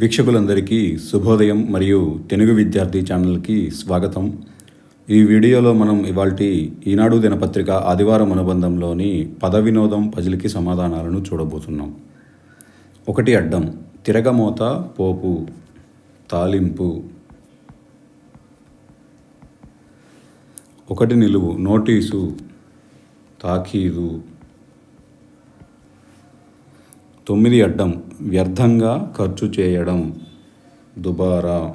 వీక్షకులందరికీ శుభోదయం మరియు తెలుగు విద్యార్థి ఛానల్కి స్వాగతం. ఈ వీడియోలో మనం ఇవాల్టి ఈనాడు దినపత్రిక ఆదివారం అనుబంధంలోని పద వినోదం పజిల్కి సమాధానాలను చూడబోతున్నాం. ఒకటి అడ్డం తిరగమోత పోపు తాలింపు. ఒకటి నిలువు నోటీసు తాకీదు తొమ్మిది అడ్డం వ్యర్థంగా ఖర్చు చేయడం. దుబారా.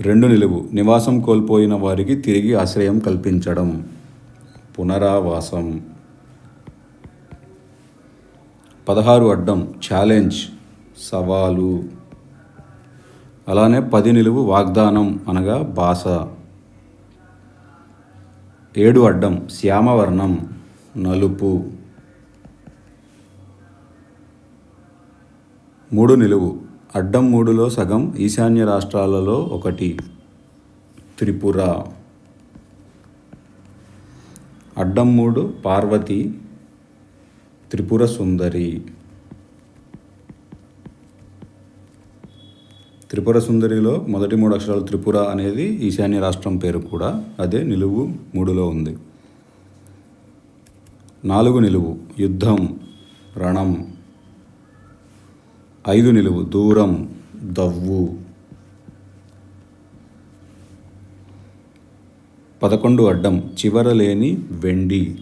రెండు నిలువు. నివాసం కోల్పోయిన వారికి తిరిగి ఆశ్రయం కల్పించడం. పునరావాసం. పదహారు అడ్డం. ఛాలెంజ్. సవాలు. అలానే పది నిలువు వాగ్దానం అనగా భాష ఏడు అడ్డం. శ్యామవర్ణం. నలుపు. మూడు నిలువు. అడ్డం మూడులో సగం ఈశాన్య రాష్ట్రాలలో ఒకటి. త్రిపుర. అడ్డం మూడు పార్వతి. త్రిపుర సుందరి. త్రిపుర సుందరిలో మొదటి మూడు అక్షరాలు త్రిపుర అనేది ఈశాన్య రాష్ట్రం పేరు కూడా. అదే నిలువు మూడులో ఉంది. నాలుగు నిలువు. యుద్ధం రణం. ఐదు నిలువు దూరం దవ్వు. పదకొండు అడ్డం చివర లేని వెండి.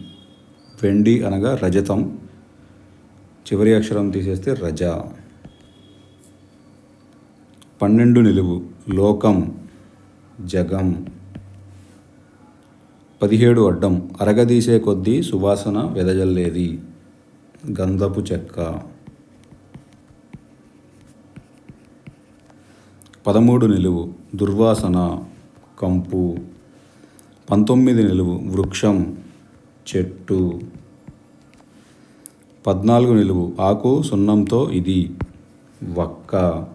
వెండి అనగా రజతం. చివరి అక్షరం తీసేస్తే రజ. పన్నెండు నిలువు లోకం జగం. పదిహేడు అడ్డం అరగదీసే కొద్దీ సువాసన వెదజల్లేది. గంధపు చెక్క. పదమూడు నిలువు దుర్వాసన కంపు. పంతొమ్మిది నిలువు వృక్షం చెట్టు. పద్నాలుగు నిలువు ఆకు సున్నంతో ఇది వక్క.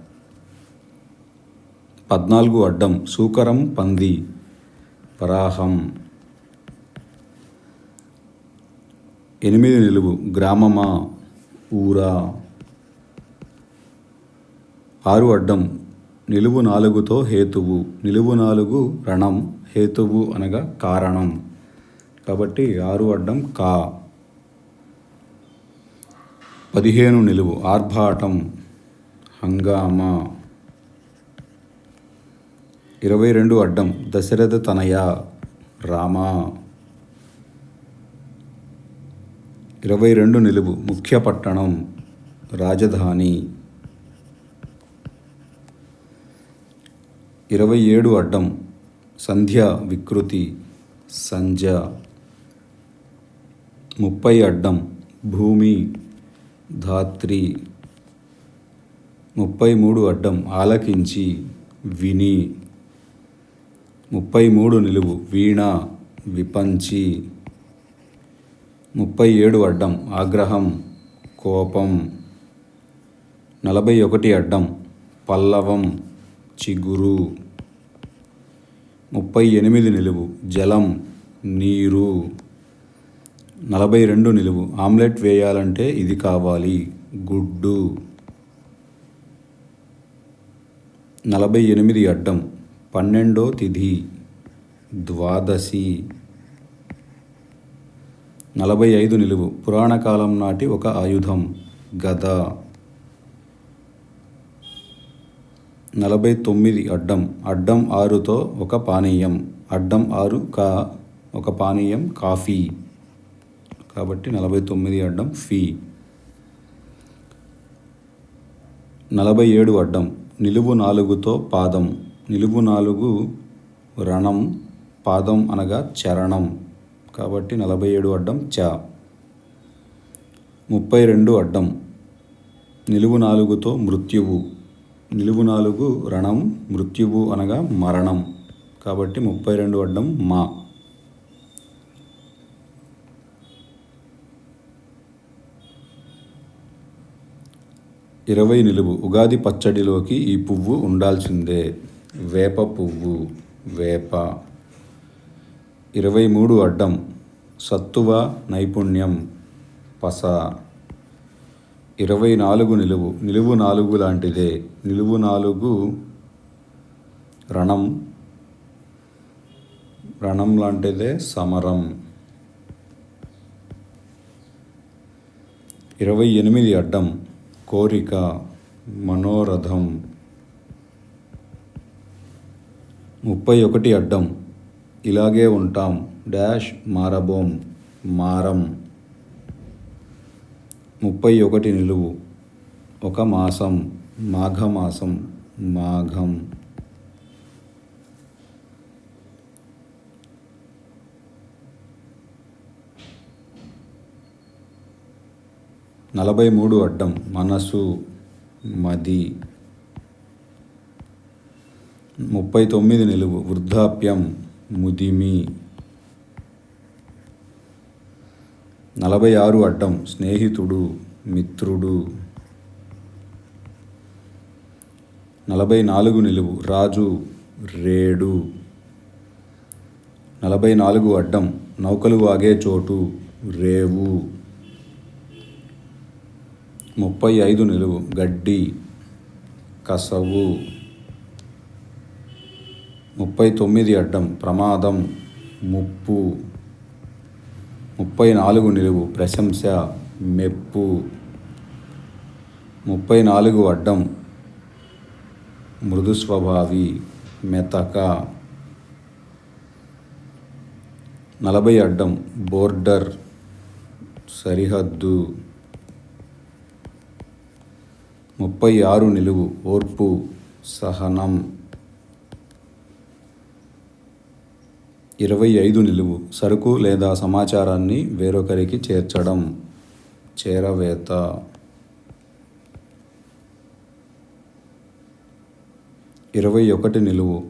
పద్నాలుగు అడ్డం సూకరం పంది పరాహం. ఎనిమిది నిలువు గ్రామమా ఊరా. ఆరు అడ్డం నిలువు నాలుగుతో హేతువు. నిలువు నాలుగు రణం హేతువు అనగా కారణం. కాబట్టి ఆరు అడ్డం కా. పదిహేను నిలువు ఆర్భాటం హంగామా. ఇరవై రెండు అడ్డం దశరథ తనయ రామ. ఇరవై రెండు నిలువు ముఖ్య పట్టణం రాజధాని. ఇరవై ఏడు అడ్డం సంధ్య వికృతి సంధ్య. ముప్పై అడ్డం భూమి ధాత్రి. ముప్పై మూడు అడ్డం ఆలకించి విని. ముప్పై మూడు నిలువు వీణ విపంచి. ముప్పై ఏడు అడ్డం ఆగ్రహం కోపం. నలభై ఒకటి అడ్డం పల్లవం చిగురు. ముప్పై ఎనిమిది నిలువు జలం నీరు. నలభై రెండు నిలువు ఆమ్లెట్ వేయాలంటే ఇది కావాలి గుడ్డు. నలభై ఎనిమిది అడ్డం పన్నెండో తిథి ద్వాదశి. నలభై ఐదు నిలువు పురాణకాలం నాటి ఒక ఆయుధం గద. నలభై తొమ్మిది అడ్డం అడ్డం ఆరుతో ఒక పానీయం అడ్డం ఆరు కా ఒక పానీయం కాఫీ. కాబట్టి నలభై తొమ్మిది అడ్డం ఫీ. నలభై ఏడు అడ్డం నిలువు నాలుగుతో పాదం నిలువు నాలుగు రణం పాదం అనగా చరణం. కాబట్టి నలభై ఏడు అడ్డం చ. ముప్పై రెండు అడ్డం నిలువు నాలుగుతో మృత్యువు. నిలువు నాలుగు రణం మృత్యువు అనగా మరణం. కాబట్టి ముప్పై రెండు అడ్డం మా. ఇరవై నిలువు. ఉగాది పచ్చడిలోకి ఈ పువ్వు ఉండాల్సిందే. వేప పువ్వు వేప. ఇరవై మూడు అడ్డం. సత్తువ నైపుణ్యం పస. ఇరవై నాలుగు నిలువు నిలువు నాలుగు లాంటిదే. నిలువు నాలుగు రణం రణం లాంటిదే సమరం. ఇరవై ఎనిమిది అడ్డం కోరిక మనోరథం. ముప్పై ఒకటి అడ్డం ఇలాగే ఉంటాం. డాష్ మారబోం మారం. ముప్పై ఒకటి నిలువు. ఒక మాసం మాఘమాసం మాఘం. నలభై మూడు అడ్డం మనసు మది. ముప్పై తొమ్మిది నిలువు వృద్ధాప్యం ముదిమి. నలభై ఆరు అడ్డం స్నేహితుడు మిత్రుడు. నలభై నాలుగు నిలువు రాజు రేడు. నలభై నాలుగు అడ్డం నౌకలు వాగే చోటు రేవు. ముప్పై ఐదు నిలువు గడ్డి కసవు. ముప్పై తొమ్మిది అడ్డం ప్రమాదం ముప్పు. ముప్పై నాలుగు నిలువు ప్రశంస మెప్పు. ముప్పై నాలుగు అడ్డం మృదు స్వభావి మెతక. నలభై అడ్డం బోర్డర్ సరిహద్దు. ముప్పై ఆరు నిలువు ఓర్పు సహనం. ఇరవై ఐదు నిలువు సరుకు లేదా సమాచారాన్ని వేరొకరికి చేర్చడం. చేరవేత. ఇరవై ఒకటి నిలువు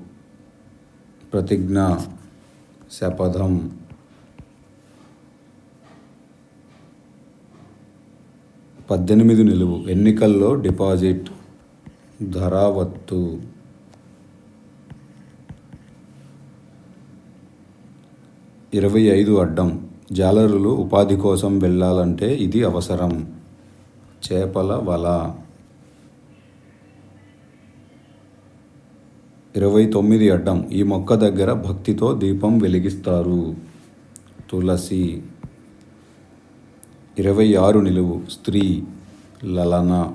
ప్రతిజ్ఞ. శపథం. పద్దెనిమిది నిలువు ఎన్నికల్లో డిపాజిట్. ధరావత్తు. ఇరవై ఐదు అడ్డం. జాలరులు ఉపాధి కోసం వెళ్ళాలంటే ఇది అవసరం. చేపల వల. ఇరవై తొమ్మిది అడ్డం. ఈ మొక్క దగ్గర భక్తితో దీపం వెలిగిస్తారు. తులసి. ఇరవై ఆరు నిలువు. స్త్రీ. లలన.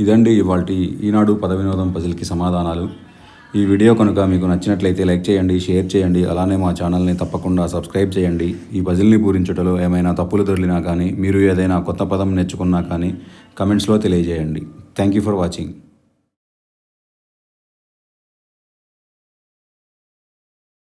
ఇదండి ఇవాళ ఈనాడు పదవినోదం పజిల్కి సమాధానాలు. ఈ వీడియో కనుక మీకు నచ్చినట్లయితే లైక్ చేయండి షేర్ చేయండి అలానే మా ఛానల్ని తప్పకుండా సబ్స్క్రైబ్ చేయండి. ఈ పజిల్ని పూరించుటలో ఏమైనా తప్పులు దొరికినా కానీ మీరు ఏదైనా కొత్త పదం నేర్చుకున్నా కానీ కమెంట్స్లో తెలియజేయండి. Thank you for watching